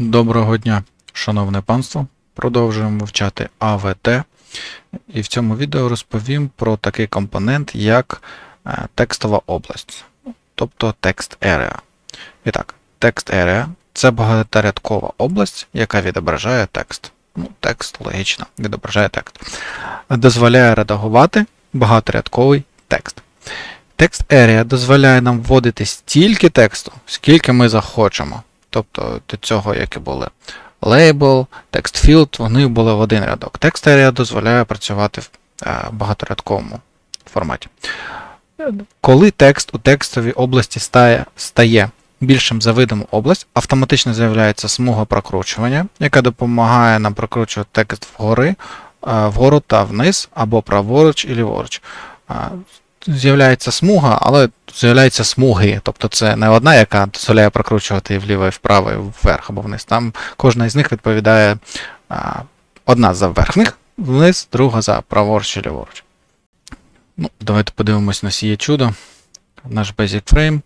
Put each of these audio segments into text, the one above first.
Доброго дня, шановне панство. Продовжуємо вивчати АВТ. І в цьому відео розповім про такий компонент, як е, текстова область, тобто Text Area. І так, Text Area це багаторядкова область, яка відображає текст. Ну, текст логічно відображає текст. Дозволяє редагувати багаторядковий текст. Text Area дозволяє нам вводити стільки тексту, скільки ми захочемо. Тобто до цього, як і були text field, вони були в один рядок. Area дозволяє працювати в е, багаторядковому форматі. Коли текст у текстовій області стає, стає більшим за видиму область, автоматично з'являється смуга прокручування, яка допомагає нам прокручувати текст вгори, е, вгору та вниз, або праворуч і ліворуч. З'являється смуга, але з'являються смуги. Тобто це не одна, яка дозволяє прокручувати вліво, і вправо, і вверх або вниз. Там кожна із них відповідає а, одна за верхних вниз, друга за праворуч і ліворуч. Ну, давайте подивимось на сіє чудо. Наш Basic Frame.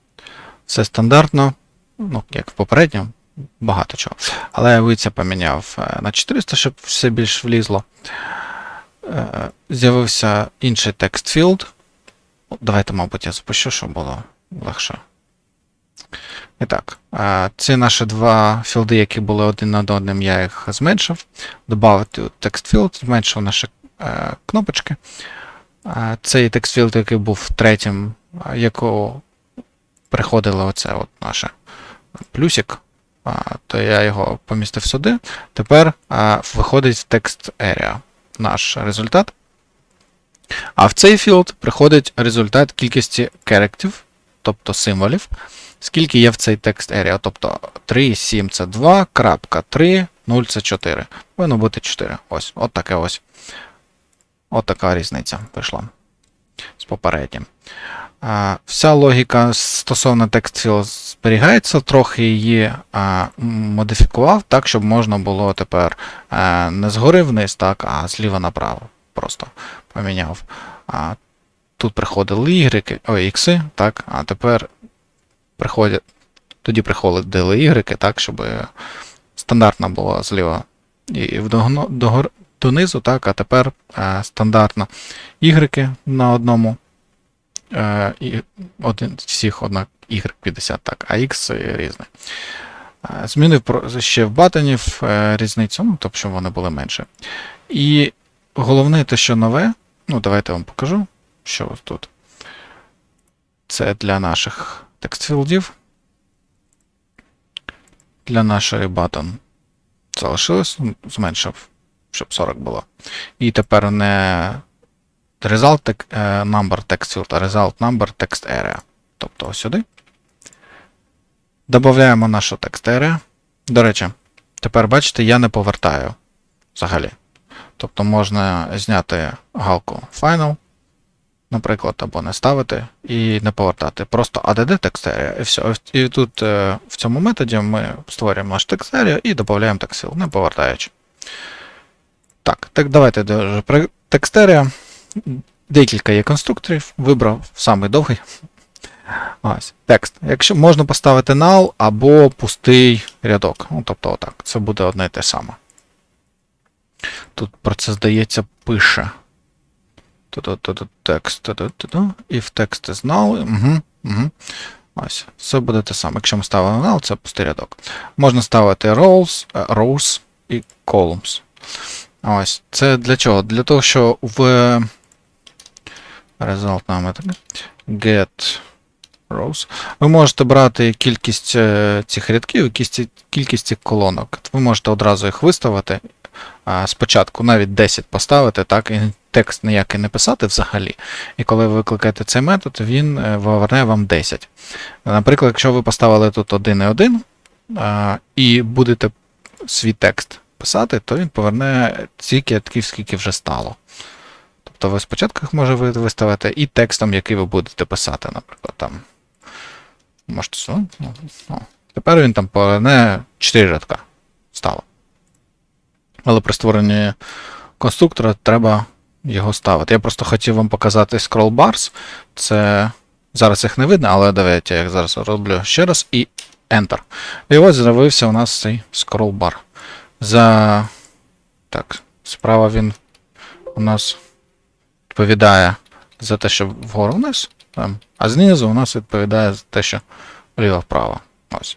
Все стандартно, ну, як в попередньому, багато чого. Але я виця поміняв е, на 400, щоб все більш влізло. Е, З'явився інший text field. Давайте, мабуть, я запущу, щоб було легше. І так, ці наші два філди, які були один над одним, я їх зменшив. Тут text зменшив наші е, кнопочки. Цей field, який був третім, якого приходило оце от наше плюсик, то я його помістив сюди. Тепер виходить text area наш результат. А в цей філд приходить результат кількості керектів, тобто символів, скільки є в цей текст area. Тобто 3, 7 це 2, крапка 3, 0 це 4. Повинно бути 4. Ось, от таке ось. От така різниця вийшла з попереднім. А, Вся логіка стосовно field зберігається, трохи її а, модифікував так, щоб можна було тепер а, не згори вниз, так, а зліва направо. Просто поміняв. А, тут приходили Y, ой, X, так, а тепер приходять, тоді приходили Y, так, щоб стандартно було зліва і вдогно- догор- донизу, так, а тепер е, стандартно Y на одному. Е, і один, всіх однак Y50, так, а X різне. Змінив ще в батонів е, різницю, ну, тобто, щоб вони були менше. І головне те, що нове, ну, давайте я вам покажу, що тут. Це для наших текстфілдів. Для нашої батон залишилось, ну, зменшив, щоб 40 було. І тепер не result е, number text а result number text area. Тобто ось сюди. Додаємо нашу text area. До речі, тепер бачите, я не повертаю взагалі. Тобто можна зняти галку Final, наприклад, або не ставити і не повертати. Просто add text area і все. І тут е, в цьому методі ми створюємо наш text area і додаємо field, не повертаючи. Так, так давайте про text area. Декілька є конструкторів, вибрав самий довгий. Ось, текст. Якщо можна поставити null або пустий рядок. Ну, тобто отак. Це буде одне і те саме. Тут про це, здається, пише. Ту-ту-ту-ту, Текст. If text is null. Угу, угу. Ось. Все буде те саме. Якщо ми ставимо null, це пустий рядок. Можна ставити rows, е, rows і columns. Ось. Це для чого? Для того, що в result нами. Get rows. Ви можете брати кількість е, цих рядків, кількість, кількість цих колонок. Ви можете одразу їх виставити. Спочатку навіть 10 поставити, так, і текст ніякий не писати взагалі. І коли ви викликаєте цей метод, він е, поверне вам 10. Наприклад, якщо ви поставили тут 1 і 1 і будете свій текст писати, то він поверне стільки рядків, скільки вже стало. Тобто ви спочатку їх може виставити і текстом, який ви будете писати, наприклад, там. Можете ну, ну. Тепер він там поверне 4 рядка стало. Але при створенні конструктора треба його ставити. Я просто хотів вам показати scroll bars. Це зараз їх не видно, але давайте я їх зараз роблю ще раз. І Enter. І ось з'явився у нас цей scroll bar. За. Так, справа він у нас відповідає за те, що вгору вниз, а знизу у нас відповідає за те, що вліво-вправо. Ось.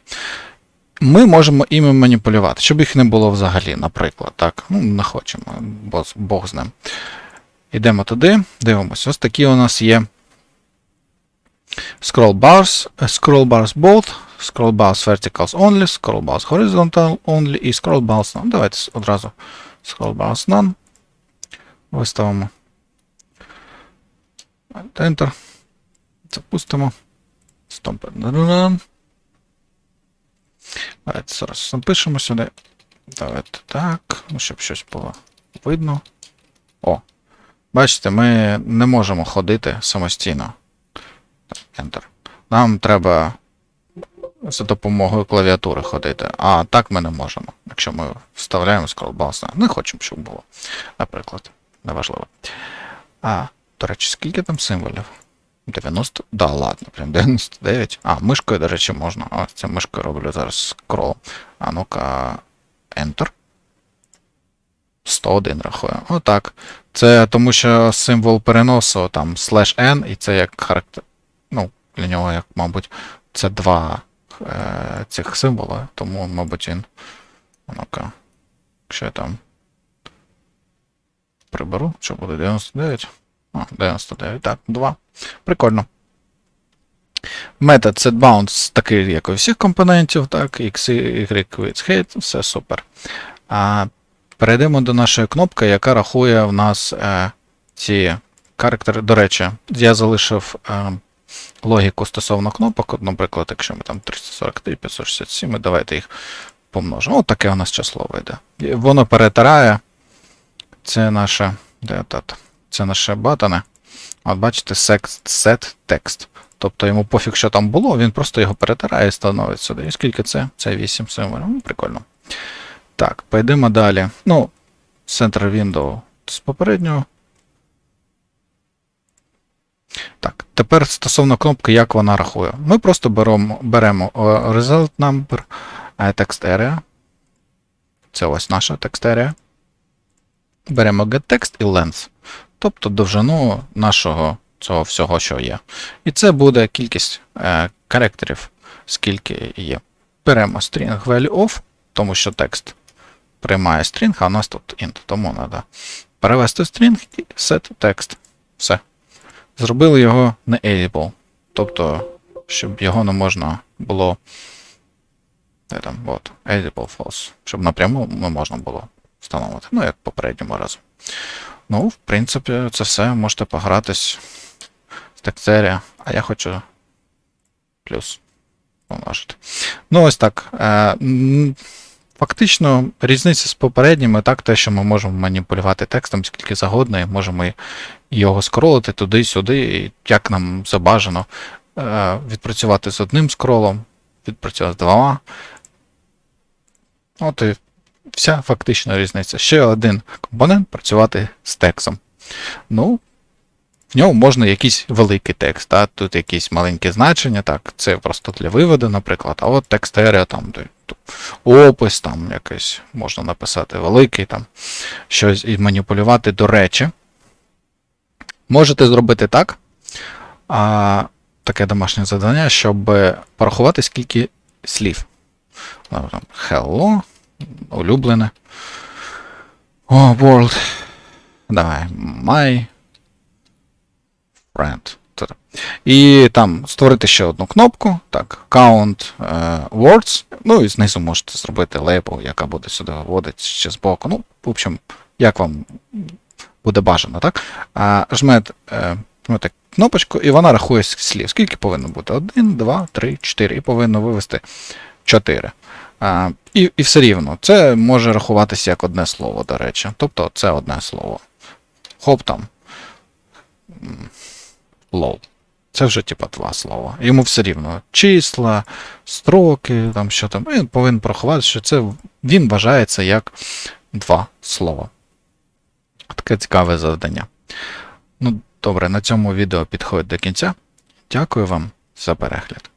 Ми можемо іми маніпулювати, щоб їх не було взагалі, наприклад. Так, ну, не хочемо, бо Бог з ним. Йдемо туди, дивимося. Ось такі у нас є scroll bars, е, scroll bars both, scroll bars verticals only, scroll bars horizontal only і scroll bars none. Давайте одразу scroll bars none. Виставимо. Enter. Запустимо. Stop. Давайте зараз напишемо сюди. Давайте так. Ну, щоб щось було видно. О. Бачите, ми не можемо ходити самостійно. Enter. Нам треба за допомогою клавіатури ходити. А так ми не можемо. Якщо ми вставляємо скролбалс. Не хочемо, щоб було. Наприклад. Неважливо. А, до речі, скільки там символів? 90? Да, ладно, прям 99. А, мишкою, до речі, можна. Ось це мишкою роблю зараз скрол. А ну-ка. Enter. 101 рахую. Отак. Це тому, що символ переносу там slash n, і це як характер. Ну, для нього, як, мабуть, це два е, цих символи, тому, мабуть, він. Ну-ка. Якщо я там приберу, що буде 99. А, 99, так, 2. Прикольно. Метод setBounce такий, як у всіх компонентів, так, X, Y, height, все супер. А перейдемо до нашої кнопки, яка рахує в нас е, ці характери. До речі, я залишив е, логіку стосовно кнопок. Наприклад, якщо ми там 343, 567, давайте їх помножимо. От таке у нас число вийде. Воно перетирає. Це наше. Де? Це наше батане. От бачите, set, text. Тобто йому пофіг, що там було, він просто його перетирає і становить сюди. І скільки це? Це 8 символів. Ну, прикольно. Так, пойдемо далі. Ну, Center Window з попереднього. Так, тепер стосовно кнопки, як вона рахує. Ми просто беремо, беремо е, Result Number, е, Text Area. Це ось наша text area. Беремо getText і length, тобто довжину нашого цього всього, що є. І це буде кількість е, характерів, скільки є. Беремо string value of, тому що текст приймає string, а у нас тут int, тому треба перевести string і set text. Все. Зробили його не editable, тобто, щоб його не можна було. Де там, от, editable false, щоб напряму не можна було встановити. Ну, як попередньому разу. Ну, в принципі, це все. Можете погратись з текстері, а я хочу плюс помножити. Ну, ось так. Е, Фактично, різниця з попередніми, так, те, що ми можемо маніпулювати текстом скільки завгодно, і можемо його скролити туди-сюди, і як нам забажано е, відпрацювати з одним скролом, відпрацювати з двома. От і вся фактична різниця. Ще один компонент працювати з текстом. Ну, в ньому можна якийсь великий текст, так? тут якісь маленькі значення, так, це просто для виводу, наприклад, а от текст area, там, опис, там якийсь можна написати великий, там, щось і маніпулювати до речі. Можете зробити так, а, таке домашнє завдання, щоб порахувати, скільки слів. Hello, улюблене. О, world. Давай, my friend. І там створити ще одну кнопку. Так, count е, words. Ну і знизу можете зробити лейбл, яка буде сюди вводити ще з боку. Ну, в общем, як вам буде бажано, так? А, жмете, е, жмете кнопочку, і вона рахує слів. Скільки повинно бути? 1, 2, 3, 4. І повинно вивести 4. А, і, і все рівно. Це може рахуватися як одне слово, до речі. Тобто це одне слово. Хоп там. м, Лол. Це вже типа два слова. Йому все рівно. Числа, строки, там що там. Він повинен порахувати, що це він вважається як два слова. Таке цікаве завдання. Ну, добре, на цьому відео підходить до кінця. Дякую вам за перегляд.